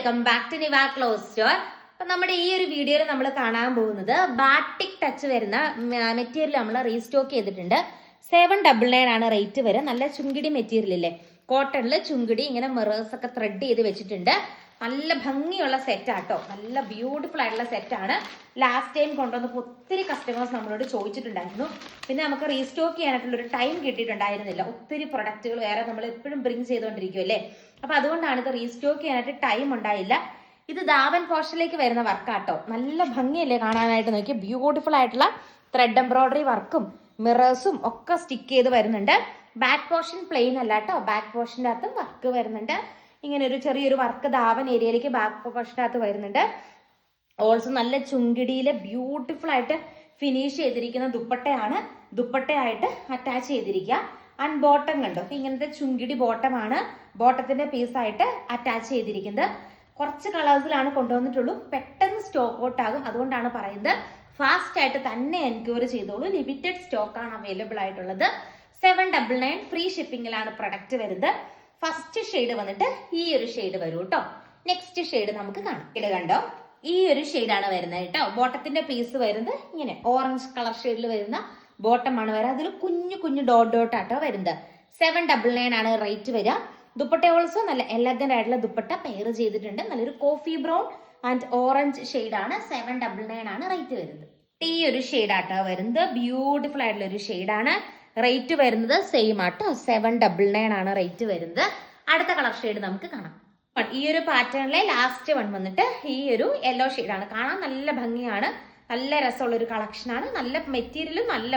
Welcome back to Niva clothes store അപ്പൊ നമ്മുടെ ഈ ഒരു വീഡിയോയിൽ നമ്മൾ കാണാൻ പോകുന്നത് ബാറ്റിക് ടച്ച് വരുന്ന മെറ്റീരിയൽ നമ്മൾ റീസ്റ്റോക്ക് ചെയ്തിട്ടുണ്ട്. സെവൻ ഡബിൾ നയൻ ആണ് റേറ്റ് വരെ. നല്ല ചുങ്കിടി മെറ്റീരിയൽ ഇല്ലേ? കോട്ടണിൽ ചുങ്കിടി ഇങ്ങനെ മിറേഴ്സ് ഒക്കെ ത്രെഡ് ചെയ്ത് വെച്ചിട്ടുണ്ട്. നല്ല ഭംഗിയുള്ള സെറ്റ് ആട്ടോ നല്ല ബ്യൂട്ടിഫുൾ ആയിട്ടുള്ള ആണ്. ലാസ്റ്റ് ടൈം കൊണ്ടുവന്നപ്പോൾ ഒത്തിരി കസ്റ്റമേഴ്സ് നമ്മളോട് ചോദിച്ചിട്ടുണ്ടായിരുന്നു. പിന്നെ നമുക്ക് റീസ്റ്റോക്ക് ചെയ്യാനായിട്ടുള്ള ഒരു ടൈം കിട്ടിയിട്ടുണ്ടായിരുന്നില്ല. ഒത്തിരി പ്രൊഡക്റ്റുകൾ വേറെ നമ്മൾ എപ്പോഴും ബ്രിങ് ചെയ്തുകൊണ്ടിരിക്കുമല്ലേ അപ്പൊ അതുകൊണ്ടാണ് ഇത് റീസ്റ്റോക്ക് ചെയ്യാനായിട്ട് ടൈം ഉണ്ടായില്ല. ഇത് ദാവൻ പോർഷനിലേക്ക് വരുന്ന വർക്കാട്ടോ നല്ല ഭംഗിയല്ലേ കാണാനായിട്ട് നോക്കി ബ്യൂട്ടിഫുൾ ആയിട്ടുള്ള ത്രെഡ് എംബ്രോയിഡറി വർക്കും മിറേഴ്സും ഒക്കെ സ്റ്റിക്ക് ചെയ്ത് വരുന്നുണ്ട്. ബാക്ക് പോർഷൻ പ്ലെയിൻ അല്ല കേട്ടോ ബാക്ക് പോർഷന്റെ അകത്തും വർക്ക് വരുന്നുണ്ട്. ഇങ്ങനെ ഒരു ചെറിയൊരു വർക്ക് ദാവൻ ഏരിയയിലേക്ക് ബാക്ക് പോർഷന്റെ അകത്ത് വരുന്നുണ്ട്. ഓൾസോ നല്ല ചുങ്കിടിയിലെ ബ്യൂട്ടിഫുൾ ആയിട്ട് ഫിനിഷ് ചെയ്തിരിക്കുന്ന ദുപ്പട്ടയാണ്. ദുപ്പട്ടയായിട്ട് അറ്റാച്ച് ചെയ്തിരിക്കുക. ആൻഡ് ബോട്ടം കണ്ടോ? ഇങ്ങനത്തെ ചുങ്കിടി ബോട്ടമാണ് ബോട്ടത്തിന്റെ പീസായിട്ട് അറ്റാച്ച് ചെയ്തിരിക്കുന്നത്. കുറച്ച് കളേഴ്സിലാണ് കൊണ്ടുവന്നിട്ടുള്ളൂ. പെട്ടെന്ന് സ്റ്റോക്ക് ഔട്ട് ആകും. അതുകൊണ്ടാണ് പറയുന്നത് ഫാസ്റ്റ് ആയിട്ട് തന്നെ എൻക്വയറി ചെയ്തോളൂ. ലിമിറ്റഡ് സ്റ്റോക്ക് ആണ് അവൈലബിൾ ആയിട്ടുള്ളത്. സെവൻ ഡബിൾ നയൻ ഫ്രീ ഷിപ്പിംഗിലാണ് പ്രൊഡക്റ്റ് വരുന്നത്. ഫസ്റ്റ് ഷെയ്ഡ് വന്നിട്ട് ഈ ഒരു ഷെയ്ഡ് വരും കേട്ടോ നെക്സ്റ്റ് ഷെയ്ഡ് നമുക്ക് കാണാം. ഇത് കണ്ടോ? ഈ ഒരു ഷെയ്ഡാണ് വരുന്നത് കേട്ടോ ബോട്ടത്തിന്റെ പീസ് വരുന്നത് ഇങ്ങനെ ഓറഞ്ച് കളർ ഷെയ്ഡിൽ വരുന്ന ബോട്ടമാണ് വരിക അതിൽ കുഞ്ഞു കുഞ്ഞു ഡോട്ട് ഡോട്ട് ആട്ടോ വരുന്നത്. സെവൻ ഡബിൾ നയൻ ആണ് റേറ്റ് വരിക ദുപ്പട്ട ഓൾസോ നല്ല എലഗന്റ് ആയിട്ടുള്ള ദുപ്പട്ട പെയർ ചെയ്തിട്ടുണ്ട്. നല്ലൊരു കോഫി ബ്രൗൺ ആൻഡ് ഓറഞ്ച് ഷെയ്ഡാണ് സെവൻ ഡബിൾ നയൻ ആണ് റേറ്റ് വരുന്നത്. ഈ ഒരു ഷെയ്ഡാട്ടോ വരുന്നത്. ബ്യൂട്ടിഫുൾ ആയിട്ടുള്ള ഒരു ഷെയ്ഡാണ് റേറ്റ് വരുന്നത്. സെയിം ആട്ടോ. സെവൻ ഡബിൾ നയൻ ആണ് റേറ്റ് വരുന്നത്. അടുത്ത കളർ ഷെയ്ഡ് നമുക്ക് കാണാം. ഈ ഒരു പാറ്റേണിലെ ലാസ്റ്റ് വൺ വന്നിട്ട് ഈ ഒരു യെല്ലോ ആണ്. കാണാൻ നല്ല ഭംഗിയാണ്. നല്ല രസമുള്ള ഒരു കളക്ഷനാണ്. നല്ല മെറ്റീരിയലും നല്ല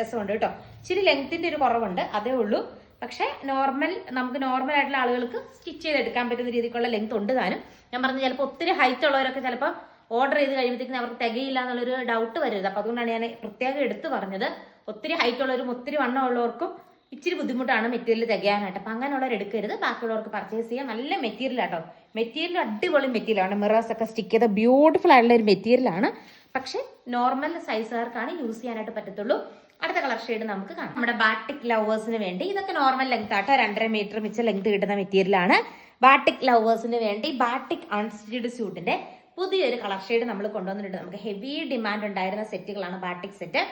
രസമുണ്ട് കേട്ടോ. ഇച്ചിരി ലെങ്ത്തിന്റെ ഒരു കുറവുണ്ട് അതേ ഉള്ളൂ. പക്ഷേ നോർമൽ നമുക്ക് നോർമൽ ആയിട്ടുള്ള ആളുകൾക്ക് സ്റ്റിച്ച് ചെയ്തെടുക്കാൻ പറ്റുന്ന രീതിക്കുള്ള ലെങ്ത് ഉണ്ട് താനും. ഞാൻ പറഞ്ഞു ചിലപ്പോൾ ഒത്തിരി ഹൈറ്റ് ഉള്ളവരൊക്കെ ചിലപ്പോൾ ഓർഡർ ചെയ്ത് കഴിയുമ്പോഴത്തേക്കും അവർക്ക് തികയില്ല എന്നുള്ളൊരു ഡൗട്ട് വരരുത്. അപ്പോൾ അതുകൊണ്ടാണ് ഞാൻ പ്രത്യേകം എടുത്തു പറഞ്ഞത്. ഒത്തിരി ഹൈറ്റ് ഉള്ളവരും ഒത്തിരി വണ്ണം ഉള്ളവർക്കും ഇച്ചിരി ബുദ്ധിമുട്ടാണ് മെറ്റീരിയൽ തികയാനായിട്ട്. അപ്പം അങ്ങനെയുള്ളവർ എടുക്കരുത്. ബാക്കിയുള്ളവർക്ക് പർച്ചേസ് ചെയ്യാം. നല്ല മെറ്റീരിയൽ ആട്ടോ മെറ്റീരിയൽ അടിപൊളി മെറ്റീരിയലാണ്. മിറേഴ്സ് ഒക്കെ സ്റ്റിക്ക് ചെയ്ത ബ്യൂട്ടിഫുൾ ആയിട്ടുള്ള ഒരു മെറ്റീരിയലാണ്. പക്ഷെ നോർമൽ സൈസുകാർക്കാണ് യൂസ് ചെയ്യാനായിട്ട് പറ്റത്തുള്ളൂ. അടുത്ത കളർ ഷെയ്ഡ് നമുക്ക് കാണാം. നമ്മുടെ ബാട്ടിക് ലവേഴ്സിന് വേണ്ടി ഇതൊക്കെ നോർമൽ ലെങ്ത് ആട്ടോ. രണ്ടര മീറ്റർ മിച്ച ലെങ്ത് കിട്ടുന്ന മെറ്റീരിയലാണ് ബാട്ടിക് ലവേഴ്സിന് വേണ്ടി ബാട്ടിക് അൺസ്റ്റിഡ് സ്യൂട്ടിന്റെ പുതിയൊരു കളർ ഷെയ്ഡ് നമ്മൾ കൊണ്ടുവന്നിട്ടുണ്ട്. നമുക്ക് ഹെവി ഡിമാൻഡ് ഉണ്ടായിരുന്ന സെറ്റുകളാണ് ബാട്ടിക് സെറ്റ്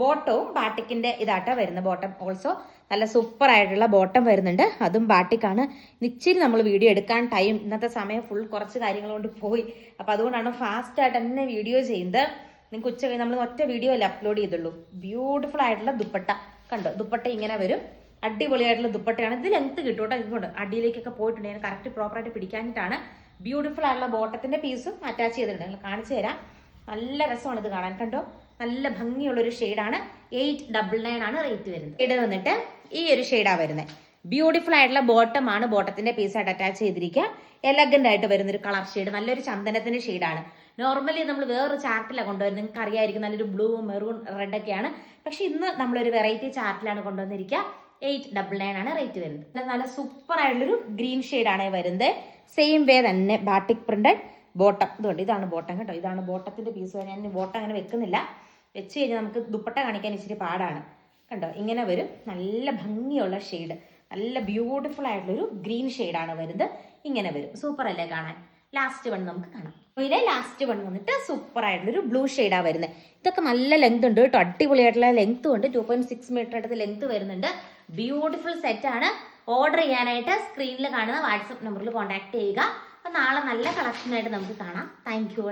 ബോട്ടവും ബാട്ടിക്കിന്റെ ഇതാട്ടാ വരുന്നത് ബോട്ടം. ഓൾസോ നല്ല സൂപ്പർ ആയിട്ടുള്ള ബോട്ടം വരുന്നുണ്ട്. അതും ബാട്ടിക്കാണ്. ഇച്ചിരി നമ്മൾ വീഡിയോ എടുക്കാൻ ടൈം ഇന്നത്തെ സമയം ഫുൾ കുറച്ച് കാര്യങ്ങൾ കൊണ്ട് പോയി. അപ്പൊ അതുകൊണ്ടാണ് ഫാസ്റ്റ് ആയിട്ട് തന്നെ വീഡിയോ ചെയ്യുന്നത്. നിങ്ങൾക്ക് ഉച്ച നമ്മൾ ഒറ്റ വീഡിയോ അല്ലേ അപ്ലോഡ് ചെയ്തുള്ളൂ. ബ്യൂട്ടിഫുൾ ആയിട്ടുള്ള ദുപ്പട്ട. കണ്ടോ? ദുപ്പട്ട ഇങ്ങനെ വരും. അടിപൊളിയായിട്ടുള്ള ദുപ്പട്ടയാണ്. ഇത് ലെങ്ത് കിട്ടും കേട്ടോ. ഇതുകൊണ്ട് അടിയിലേക്കൊക്കെ പോയിട്ടുണ്ട്. ഞാൻ കറക്റ്റ് പ്രോപ്പറായിട്ട് പിടിക്കാനിട്ടാണ് ബ്യൂട്ടിഫുൾ ആയിട്ടുള്ള ബോട്ടത്തിന്റെ പീസും അറ്റാച്ച് ചെയ്തിട്ടുണ്ട്. നിങ്ങൾ കാണിച്ചു തരാം. നല്ല രസമാണ് ഇത് കാണാൻ. കണ്ടോ? നല്ല ഭംഗിയുള്ള ഒരു ഷെയ്ഡാണ്. എയ്റ്റ് ഡബിൾ നയൻ ആണ് റേറ്റ് വരുന്നത്. ഷെയ്ഡ് വന്നിട്ട് ഈ ഒരു ഷെയ്ഡാണ് വരുന്നത് ബ്യൂട്ടിഫുൾ ആയിട്ടുള്ള ബോട്ടം ആണ്. ബോട്ടത്തിന്റെ പീസായിട്ട് അറ്റാച്ച് ചെയ്തിരിക്കുക. എലഗന്റ് ആയിട്ട് വരുന്ന ഒരു കളർ ഷെയ്ഡ് നല്ലൊരു ചന്ദനത്തിന്റെ ഷെയ്ഡാണ് നോർമലി നമ്മൾ വേറൊരു ചാർട്ടിലാണ് കൊണ്ടുവരുന്നത്. നിങ്ങൾക്ക് അറിയായിരിക്കും നല്ലൊരു ബ്ലൂ മെറൂൺ റെഡ് ഒക്കെയാണ്. പക്ഷെ ഇന്ന് നമ്മളൊരു വെറൈറ്റി ചാർട്ടിലാണ് കൊണ്ടുവന്നിരിക്കുക. എയ്റ്റ് ഡബിൾ നയൻ ആണ് റേറ്റ് വരുന്നത്. നല്ല സൂപ്പർ ആയിട്ടുള്ളൊരു ഗ്രീൻ ആണ് വരുന്നത്. സെയിം വേ തന്നെ ബാട്ടിക് പ്രിന്റഡ് ബോട്ടം. ഇതുണ്ട്. ഇതാണ് ബോട്ടം കേട്ടോ. ഇതാണ് ബോട്ടത്തിന്റെ പീസ് ഞാൻ ബോട്ടം അങ്ങനെ വെക്കുന്നില്ല. വെച്ച് കഴിഞ്ഞാൽ നമുക്ക് ദുപ്പട്ട കാണിക്കാൻ ഇച്ചിരി പാടാണ്. കണ്ടോ? ഇങ്ങനെ വരും നല്ല ഭംഗിയുള്ള ഷെയ്ഡ് നല്ല ബ്യൂട്ടിഫുൾ ആയിട്ടുള്ള ഒരു ഗ്രീൻ ആണ് വരുന്നത്. ഇങ്ങനെ വരും. സൂപ്പർ അല്ലേ കാണാൻ? ലാസ്റ്റ് വൺ നമുക്ക് കാണാം. ഇതിലെ ലാസ്റ്റ് വൺ വന്നിട്ട് സൂപ്പർ ആയിട്ടുള്ള ഒരു ബ്ലൂ ഷെയ്ഡാണ് വരുന്നത്. ഇതൊക്കെ നല്ല ലെങ്ത് ഉണ്ട് കേട്ടോ. അടിപൊളിയായിട്ടുള്ള ലെങ്ത് ഉണ്ട്. ടു പോയിന്റ് സിക്സ് മീറ്റർ അടുത്ത് ലെങ്ത് വരുന്നുണ്ട്. ബ്യൂട്ടിഫുൾ സെറ്റ് ആണ്. ഓർഡർ ചെയ്യാനായിട്ട് സ്ക്രീനിൽ കാണുന്ന വാട്സപ്പ് നമ്പറിൽ കോൺടാക്ട് ചെയ്യുക. അപ്പൊ നാളെ നല്ല കളക്ഷൻ ആയിട്ട് നമുക്ക് കാണാം. Thank you